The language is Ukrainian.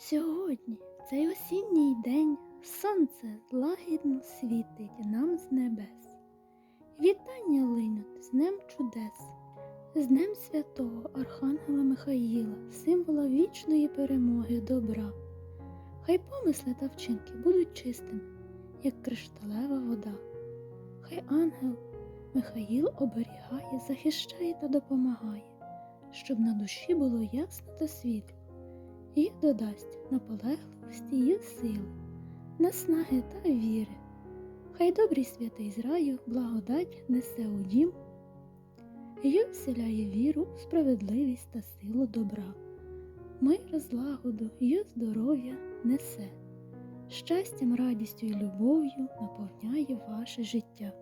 Сьогодні, цей осінній день, сонце лагідно світить нам з небес. Вітання линуть з Днем чудес, з Днем святого Архангела Михаїла, символа вічної перемоги добра. Хай помисли та вчинки будуть чистими, як кришталева вода. Хай ангел Михаїл оберігає, захищає та допомагає, щоб на душі було ясно та світло і додасть наполегливості й сили, наснаги та віри. Хай добрий святий з раю благодать несе у дім й вселяє віру, справедливість та силу добра. Мир, злагоду й здоров'я несе, щастям, радістю і любов'ю наповняє ваше життя.